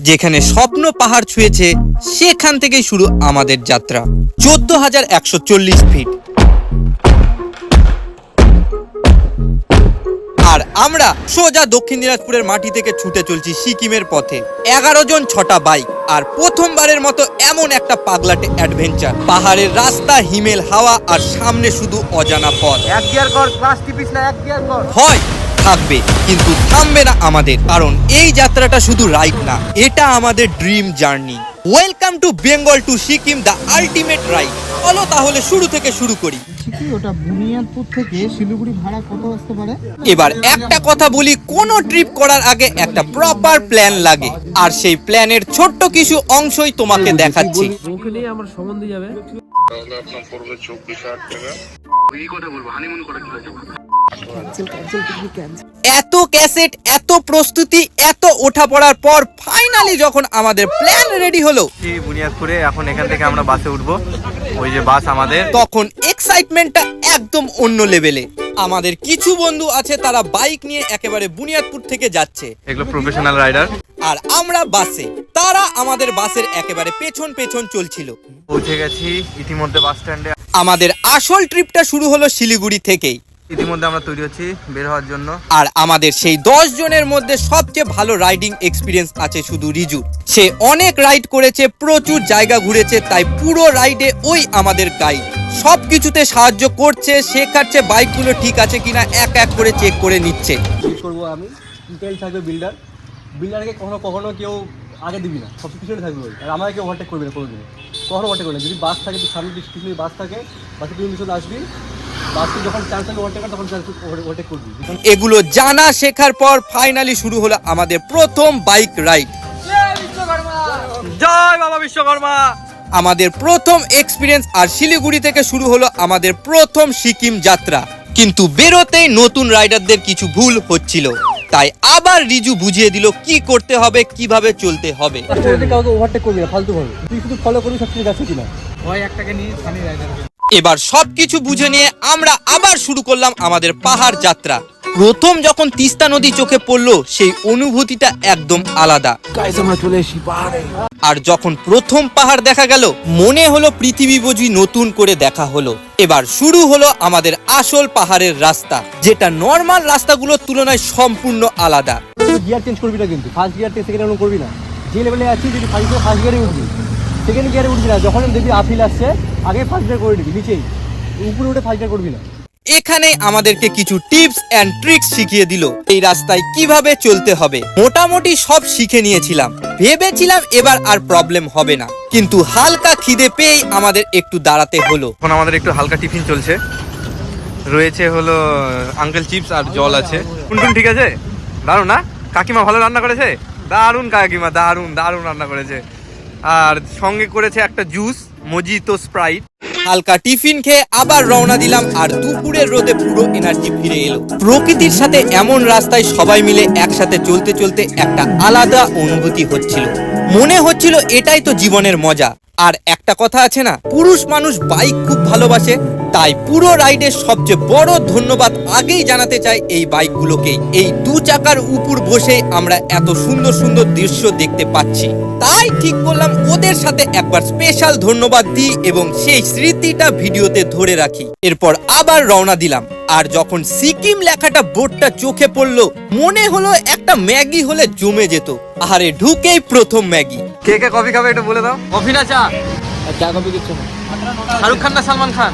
যেখানে স্বপ্ন পাহাড় ছুঁয়েছে সেখান থেকেই শুরু আমাদের যাত্রা। চোদ্দ হাজার একশো চল্লিশ ফিট। আর আমরা সোজা দক্ষিণ দিনাজপুরের মাটি থেকে ছুটে চলছি সিকিমের পথে। এগারো জন ছটা বাইক আর প্রথমবারের মতো এমন একটা পাগলাটে অ্যাডভেঞ্চার। পাহাড়ের রাস্তা হিমেল হাওয়া আর সামনে শুধু অজানা পথ। এক গিয়ার কর ক্লাস টিপিস না এক গিয়ার কর। হয় থাকবে কিন্তু থামবে না আমাদের কারণ এই যাত্রাটা শুধু রাইড না এটা আমাদের dream journey. Welcome to Bengal to Sikkim the ultimate ride চলো তাহলে শুরু থেকে শুরু করি। ওটা বুনিয়াদপুর থেকে শিলিগুড়ি ভাড়া কত আসতে পারে? এবার একটা কথা বলি কোন ট্রিপ করার আগে একটা প্রপার প্ল্যান লাগে। আর সেই প্ল্যানের ছোট্ট কিছু অংশই তোমাকে দেখাচ্ছি। আমার সম্বন্ধে যাবে তাহলে আপনার পড়বে চব্বিশ হাজার টাকা এত ক্যাসেট এত প্রস্তুতি এত ওঠা পড়ার পর ফাইনালি যখন আমাদের প্ল্যান রেডি হলো বুনিয়াদপুরে এখন এখান থেকে আমরা বাসে উঠবো। ওই যে বাস আমাদের। তখন এক্সাইটমেন্টটা একদম অন্য লেভেলে আমাদের কিছু বন্ধু আছে তারা বাইক নিয়ে একেবারে বুনিয়াদপুর থেকে যাচ্ছে। এগুলো প্রফেশনাল রাইডার আর আমরা বাসে। তারা আমাদের বাসের একেবারে পেছন পেছন চলছিল। পৌঁছে গেছি ইতিমধ্যে বাস স্ট্যান্ডে। আমাদের আসল ট্রিপটা শুরু হলো শিলিগুড়ি থেকেই। ইতিমধ্যে আমরা তৈরি হচ্ছি বের হওয়ার জন্য। আর আমাদের সেই দশ জনের মধ্যে সবচেয়ে ভালো রাইডিং এক্সপিরিয়েন্স আছে শুধু রিজুর সে অনেক রাইড করেছে প্রচুর জায়গা ঘুরেছে তাই পুরো রাইডে ওই আমাদের গাইড সব কিছুতে সাহায্য করছে শেখাচ্ছে বাইকগুলো ঠিক আছে কিনা এক এক করে চেক করে নিচ্ছে। করব আমি। ডিটেল থাকবে বিল্ডার বিল্ডারকে কখনো কখনো কেউ আগে দিবি না। সব পিছনে থাকবে ওই। আর আমাকে কেউ ওভারটেক করবে না কোনো দিনে কখনো ওভারটেক করবে না। যদি বাস থাকে তুই সামনে পিছনে বাস থাকে বাসে পিছনে পিছনে আসবি বাসকে যখন চান্স হবে ওভারটেক তখন চান্স ওভারটেক করবি। এগুলো জানা শেখার পর ফাইনালি শুরু হলো আমাদের প্রথম বাইক রাইড জয় বাবা বিশ্বকর্মা! আমাদের প্রথম এক্সপিরিয়েন্স আর শিলিগুড়ি থেকে শুরু হলো আমাদের প্রথম সিকিম যাত্রা। কিন্তু বেরোতেই নতুন রাইডারদের কিছু ভুল হচ্ছিল। তাই আবার রিজু বুঝিয়ে দিল কি করতে হবে কীভাবে চলতে হবে। কাউকে ওভারটেক করবি না ফালতু ভাবে। তুই শুধু ফলো করবি সব ঠিক আছে কিনা এবার সবকিছু বুঝে নিয়ে আমরা আবার শুরু করলাম আমাদের পাহাড় যাত্রা। প্রথম যখন তিস্তা নদী চোখে পড়ল সেই অনুভূতিটা একদম আলাদা। আর যখন প্রথম পাহাড় দেখা গেল মনে হলো পৃথিবী বুঝি নতুন করে দেখা হলো। এবার শুরু হলো আমাদের আসল পাহাড়ের রাস্তা যেটা নর্মাল রাস্তাগুলোর তুলনায় সম্পূর্ণ আলাদা। গিয়ার চেঞ্জ করবি না কিন্তু। ফার্স্ট গিয়ার সেকেন্ড এমন করবি না। যে লেভেলে আছিস যদি ফার্স্ট ফার্স্ট গিয়ারে উঠবি সেকেন্ড গিয়ারে উঠবি না। যখন দেখবি আফিল আসছে আগে ফার্স্ট গিয়ার করে নিবি নিচেই। উপরে উঠে ফার্স্ট করবি না। এখানে আমাদেরকে কিছু টিপস অ্যান্ড ট্রিক্স শিখিয়ে দিল এই রাস্তায় কীভাবে চলতে হবে। মোটামুটি সব শিখে নিয়েছিলাম। ভেবেছিলাম এবার আর প্রবলেম হবে না। কিন্তু হালকা খিদে পেয়ে আমাদের একটু দাঁড়াতে হলো। এখন আমাদের একটু হালকা টিফিন চলছে। রয়েছে হলো আঙ্কেল চিপস আর জল আছে। টুনটুন ঠিক আছে? দারুণ না? কাকিমা ভালো রান্না করেছে? দারুণ কাকিমা দারুণ দারুণ রান্না করেছে। আর সঙ্গে করেছে একটা জুস মজিতো স্প্রাইট। হালকা টিফিন খেয়ে আবার রওনা দিলাম আর দুপুরের রোদে পুরো এনার্জি ফিরে এলো। প্রকৃতির সাথে এমন রাস্তায় সবাই মিলে একসাথে চলতে চলতে একটা আলাদা অনুভূতি হচ্ছিল। মনে হচ্ছিল এটাই তো জীবনের মজা। আর একটা কথা আছে না, পুরুষ মানুষ বাইক খুব ভালোবাসে, তাই পুরো রাইডের সবচেয়ে বড় ধন্যবাদ আগেই জানাতে চাই এই বাইকগুলোকেই এই দু চাকার উপর বসে আমরা এত সুন্দর সুন্দর দৃশ্য দেখতে পাচ্ছি। তাই ঠিক করলাম ওদের সাথে একবার স্পেশাল ধন্যবাদ দিই এবং সেই স্মৃতিটা ভিডিওতে ধরে রাখি। এরপর আবার রওনা দিলাম। আর যখন সিকিম লেখাটা বোর্ডটা চোখে পড়ল, মনে হলো একটা ম্যাগি হলে জমে যেত। আহারে, ঢুকেই প্রথম ম্যাগি। কে কে কফি খাবে একটু বলে দাও। কফি না চা? চা কফি কিচ্ছু না। শাহরুখ খান না সালমান খান?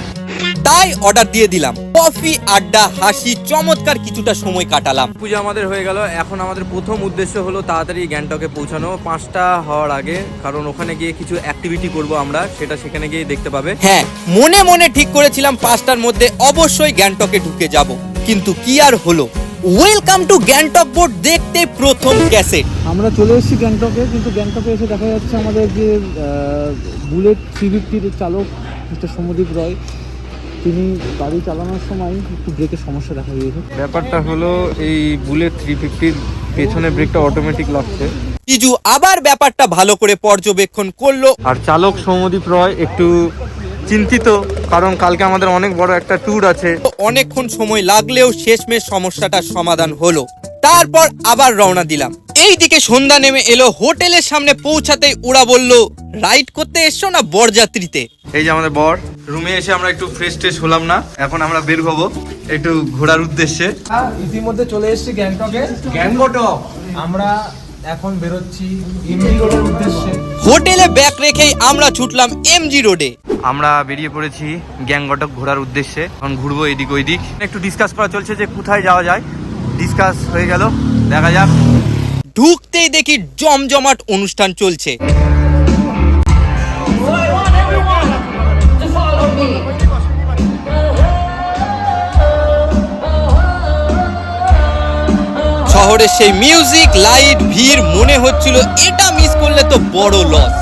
তাই অর্ডার দিয়ে দিলাম। কফি আড্ডা হাসি চমৎকার কিছুটা সময় কাটালাম। পুজো আমাদের হয়ে গেল। এখন আমাদের প্রথম উদ্দেশ্য হলো তাড়াতাড়ি গ্যাংটকে পৌঁছানো। পাঁচটা হওয়ার আগে কারণ ওখানে গিয়ে কিছু অ্যাক্টিভিটি করব আমরা সেটা সেখানে গিয়ে দেখতে পাবে। হ্যাঁ মনে মনে ঠিক করেছিলাম পাঁচটার মধ্যে অবশ্যই গ্যাংটকে ঢুকে যাব। কিন্তু কি আর হলো? ওয়েলকাম টু গ্যাংটক বোর্ড দেখতে প্রথম ক্যাসেট আমরা চলে এসেছি গ্যাংটকে কিন্তু গ্যাংটকে এসে দেখা যাচ্ছে আমাদের যে বুলেট থ্রি ফিফটির চালক মিস্টার সমদীপ রয়। তিনি গাড়ি চালানোর সময় একটু ব্রেকের সমস্যা দেখা দিয়েছে। ব্যাপারটা হলো এই বুলেট থ্রি ফিফটির পেছনে ব্রেকটা অটোমেটিক লাগছে টিজু আবার ব্যাপারটা ভালো করে পর্যবেক্ষণ করল। আর চালক সৌমদীপ রয় একটু চিন্তিত কারণ কালকে আমাদের অনেক বড় একটা ট্যুর আছে। অনেকক্ষণ সময় লাগলেও শেষমেশ সমস্যাটার সমাধান হলো। তারপর আবার রওনা দিলাম। এইদিকে সন্ধ্যা নেমে এলো হোটেলের সামনে পৌঁছাতেই ওরা বলল রাইড করতে এসছো না বরযাত্রীতে? এই যে আমাদের বর রুমে এসে আমরা একটু ফ্রেশ ট্রেশ হলাম না এখন আমরা বের হব একটু ঘোরার উদ্দেশ্যে। ইতিমধ্যে চলে এসেছি গ্যাংটকে। গ্যাংটক আমরা এখন বেরোচ্ছি ইমলি রোডের উদ্দেশ্যে। হোটেলে ব্যাগ রেখেই আমরা ছুটলাম এমজি রোডে আমরা বেরিয়ে পড়েছি গ্যাংগটক ঘোরার উদ্দেশ্যে। এখন ঘুরবো এদিক ওইদিক। একটু ডিসকাস করা চলছে যে কোথায় যাওয়া যায়। ডিসকাস হয়ে গেল। দেখা যাক। ঢুকতেই দেখি জমজমাট অনুষ্ঠান চলছে। শহরের সেই মিউজিক লাইট ভিড়, মনে হচ্ছিল এটা মিস করলে তো বড় লস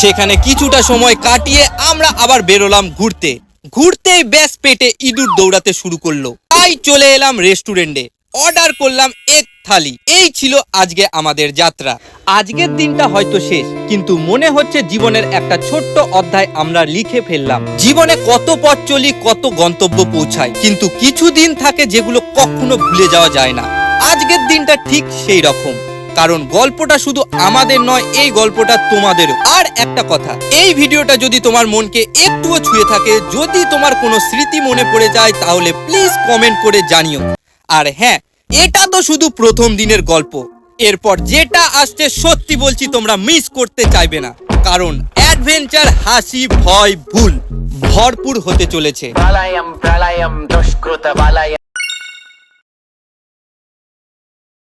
সেখানে কিছুটা সময় কাটিয়ে আমরা আবার বেরোলাম ঘুরতে। ঘুরতেই ব্যাস পেটে ইঁদুর দৌড়াতে শুরু করল। তাই চলে এলাম রেস্টুরেন্টে। অর্ডার করলাম এক থালি। এই ছিল আজকে আমাদের যাত্রা। আজকের দিনটা হয়তো শেষ, কিন্তু মনে হচ্ছে জীবনের একটা ছোট্ট অধ্যায় আমরা লিখে ফেললাম। জীবনে কত পথ চলি, কত গন্তব্য পৌঁছায় কিন্তু কিছু দিন থাকে যেগুলো কখনো ভুলে যাওয়া যায় না। আজকের দিনটা ঠিক সেই রকম। কারণ গল্পটা শুধু আমাদের নয়, এই গল্পটা তোমাদের আর একটা কথা, এই ভিডিওটা যদি তোমার মনকে একটুও ছুঁয়ে থাকে, যদি তোমার কোনো স্মৃতি মনে পড়ে যায়, তাহলে প্লিজ কমেন্ট করে জানিও। আর হ্যাঁ এটা তো শুধু প্রথম দিনের গল্প। এরপর যেটা আসছে, সত্যি বলছি, তোমরা মিস করতে চাইবে না। কারণ অ্যাডভেঞ্চার হাসি, ভয়, ভুল ভরপুর হতে চলেছে।